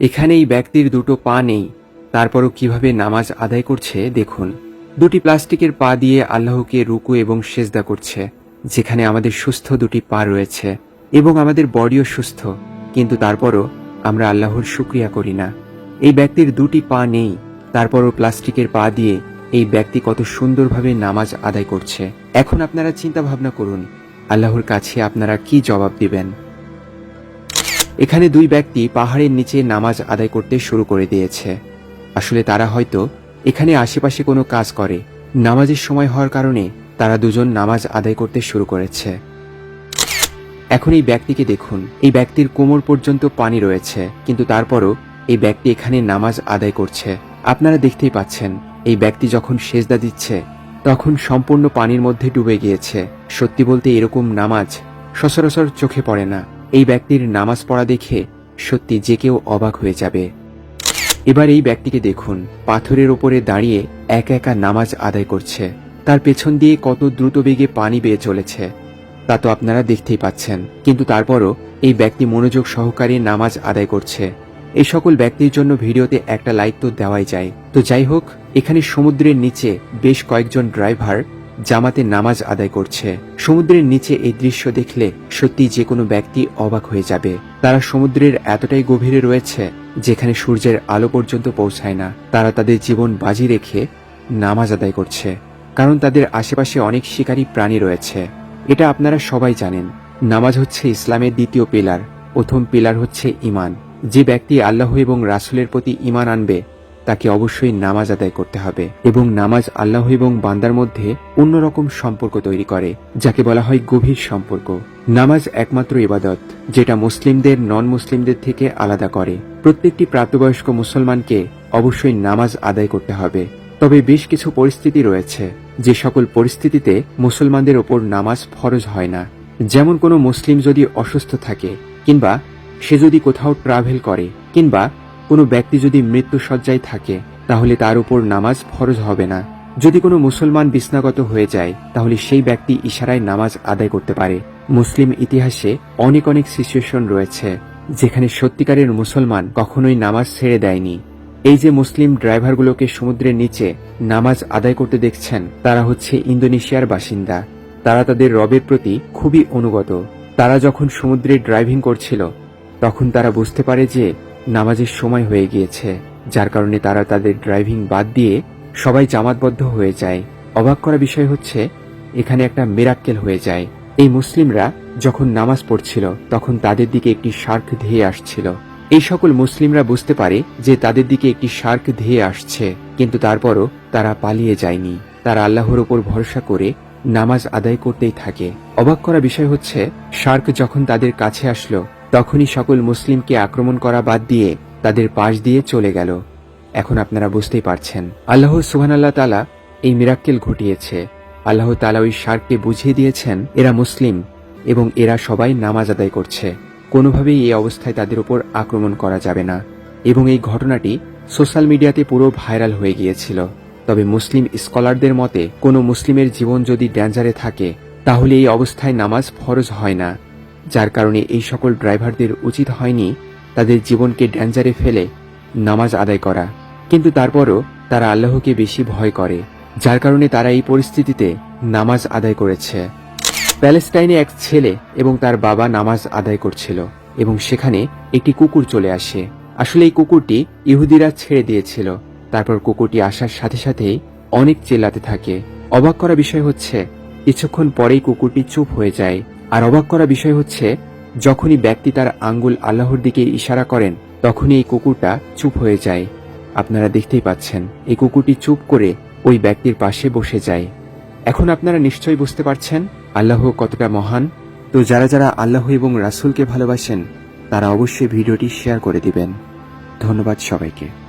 এখানে এই ব্যক্তির দুটো পা নেই, তারপরও কীভাবে নামাজ আদায় করছে দেখুন। দুটি প্লাস্টিকের পা দিয়ে আল্লাহকে রুকু এবং সেজদা করছে, যেখানে আমাদের সুস্থ দুটি পা রয়েছে এবং আমাদের বডিও সুস্থ, কিন্তু তারপরও আমরা আল্লাহর শুক্রিয়া করি না। এই ব্যক্তির দুটি পা নেই, তারপরও প্লাস্টিকের পা দিয়ে এই ব্যক্তি কত সুন্দরভাবে নামাজ আদায় করছে। এখন আপনারা চিন্তা ভাবনা করুন, আল্লাহর কাছে আপনারা কি জবাব দিবেন? এখানে দুই ব্যক্তি পাহাড়ের নিচে নামাজ আদায় করতে শুরু করে দিয়েছে। আসলে তারা হয়তো এখানে আশেপাশে কোনো কাজ করে। নামাজের সময় হওয়ার কারণে তারা দুজন নামাজ আদায় করতে শুরু করেছে। এখন এই ব্যক্তিকে দেখুন। এই ব্যক্তির কোমর পর্যন্ত পানি রয়েছে, কিন্তু তারপরও এই ব্যক্তি এখানে নামাজ আদায় করছে। আপনারা দেখতেই পাচ্ছেন, এই ব্যক্তি যখন সেজদা দিচ্ছে, তখন সম্পূর্ণ পানির মধ্যে ডুবে গিয়েছে। সত্যি বলতে এরকম নামাজ সচরাচর চোখে পড়ে না। এই ব্যক্তির নামাজ পড়া দেখে সত্যি যে কেউ অবাক হয়ে যাবে। এবার এই ব্যক্তিকে দেখুন, পাথরের ওপরে দাঁড়িয়ে একা একা নামাজ আদায় করছে। তার পেছন দিয়ে কত দ্রুত বেগে পানি বেয়ে চলেছে। তা তো আপনারা দেখতেই পাচ্ছেন, কিন্তু তারপরও এই ব্যক্তি মনোযোগ সহকারে নামাজ আদায় করছে। এই সকল ব্যক্তির জন্য ভিডিওতে একটা লাইক তো দেওয়াই যায়। তো যাই হোক, এখানে সমুদ্রের নিচে বেশ কয়েকজন ড্রাইভার জামাতে নামাজ আদায় করছে। সমুদ্রের নিচে এই দৃশ্য দেখলে সত্যি যে কোনো ব্যক্তি অবাক হয়ে যাবে। তারা সমুদ্রের এতটাই গভীরে রয়েছে, যেখানে সূর্যের আলো পর্যন্ত পৌঁছায় না। তারা তাদের জীবন বাজি রেখে নামাজ আদায় করছে, কারণ তাদের আশেপাশে অনেক শিকারী প্রাণী রয়েছে। এটা আপনারা সবাই জানেন। নামাজ হচ্ছে ইসলামের দ্বিতীয় পিলার, প্রথম পিলার হচ্ছে ইমান যে ব্যক্তি আল্লাহ এবং রাসুলের প্রতি ইমান আনবে তাকে অবশ্যই নামাজ আদায় করতে হবে এবং নামাজ আল্লাহ এবং বান্দার মধ্যে অন্যরকম সম্পর্ক তৈরি করে, যাকে বলা হয় গভীর সম্পর্ক। নামাজ একমাত্র ইবাদত, যেটা মুসলিমদের নন মুসলিমদের থেকে আলাদা করে। প্রত্যেকটি প্রাপ্তবয়স্ক মুসলমানকে অবশ্যই নামাজ আদায় করতে হবে। তবে বেশ কিছু পরিস্থিতি রয়েছে, যে সকল পরিস্থিতিতে মুসলমানদের ওপর নামাজ ফরজ হয় না। যেমন কোনো মুসলিম যদি অসুস্থ থাকে, কিংবা সে যদি কোথাও ট্রাভেল করে, কিংবা কোনো ব্যক্তি যদি মৃত্যুসজ্জায় থাকে, তাহলে তার উপর নামাজ ফরজ হবে না। যদি কোনো মুসলমান বিস্নাগত হয়ে যায়, তাহলে সেই ব্যক্তি ইশারায় নামাজ আদায় করতে পারে। মুসলিম ইতিহাসে অনেক অনেক সিচুয়েশন রয়েছে, যেখানে সত্যিকারের মুসলমান কখনোই নামাজ ছেড়ে দেয়নি। এই যে মুসলিম ড্রাইভারগুলোকে সমুদ্রের নিচে নামাজ আদায় করতে দেখছেন, তারা হচ্ছে ইন্দোনেশিয়ার বাসিন্দা। তারা তাদের রবের প্রতি খুবই অনুগত। তারা যখন সমুদ্রে ড্রাইভিং করছিল, তখন তারা বুঝতে পারে যে নামাজের সময় হয়ে গিয়েছে, যার কারণে তারা তাদের ড্রাইভিং বাদ দিয়ে সবাই জামাতবদ্ধ হয়ে যায়। অবাক করা বিষয় হচ্ছে, এখানে একটা মেরাক্কেল হয়ে যায়। এই মুসলিমরা যখন নামাজ পড়ছিল, তখন তাদের দিকে একটি শার্ক ধেয়ে আসছিল। এই সকল মুসলিমরা বুঝতে পারে যে তাদের দিকে একটি শার্ক ধেয়ে আসছে, কিন্তু তারপরও তারা পালিয়ে যায়নি। তারা আল্লাহর ওপর ভরসা করে নামাজ আদায় করতেই থাকে। অবাক করা বিষয় হচ্ছে, শার্ক যখন তাদের কাছে আসলো তখনই সকল মুসলিমকে আক্রমণ করা বাদ দিয়ে তাদের পাশ দিয়ে চলে গেল। এখন আপনারা বুঝতেই পারছেন। আল্লাহ সুহান আল্লাহ তালা এই মিরাক্কেল ঘটিয়েছে। আল্লাহ তালা ওই শার্ককে বুঝিয়ে দিয়েছেন, এরা মুসলিম এবং এরা সবাই নামাজ আদায় করছে। কোনোভাবেই এই অবস্থায় তাদের উপর আক্রমণ করা যাবে না। এবং এই ঘটনাটি সোশ্যাল মিডিয়াতে পুরো ভাইরাল হয়ে গিয়েছিল। তবে মুসলিম স্কলারদের মতে, কোনো মুসলিমের জীবন যদি ড্যাঞ্জারে থাকে, তাহলে এই অবস্থায় নামাজ ফরজ হয় না। যার কারণে এই সকল ড্রাইভারদের উচিত হয়নি তাদের জীবনকে ড্যাঞ্জারে ফেলে নামাজ আদায় করা। কিন্তু তারপরও তারা আল্লাহকে বেশি ভয় করে, যার কারণে তারা এই পরিস্থিতিতে নামাজ আদায় করেছে। প্যালেস্টাইনে এক ছেলে এবং তার বাবা নামাজ আদায় করছিল এবং সেখানে একটি কুকুর চলে আসে। আসলে এই কুকুরটি ইহুদিরা ছেড়ে দিয়েছিল। তারপর কুকুরটি আসার সাথে সাথেই অনেক চেল্লাতে থাকে। অবাক করা বিষয় হচ্ছে, কিছুক্ষণ পরেই কুকুরটি চুপ হয়ে যায়। আর অবাক করা বিষয় হচ্ছে, যখনই ব্যক্তি তার আঙ্গুল আল্লাহর দিকে ইশারা করেন, তখনই এই কুকুরটা চুপ হয়ে যায়। আপনারা দেখতেই পাচ্ছেন, এই কুকুরটি চুপ করে ওই ব্যক্তির পাশে বসে যায়। এখন আপনারা নিশ্চয়ই বুঝতে পারছেন, আল্লাহ কতটা মহান। তো যারা যারা আল্লাহ এবং রাসূলকে ভালোবাসেন, তারা অবশ্যই ভিডিওটি শেয়ার করে দিবেন। ধন্যবাদ সবাইকে।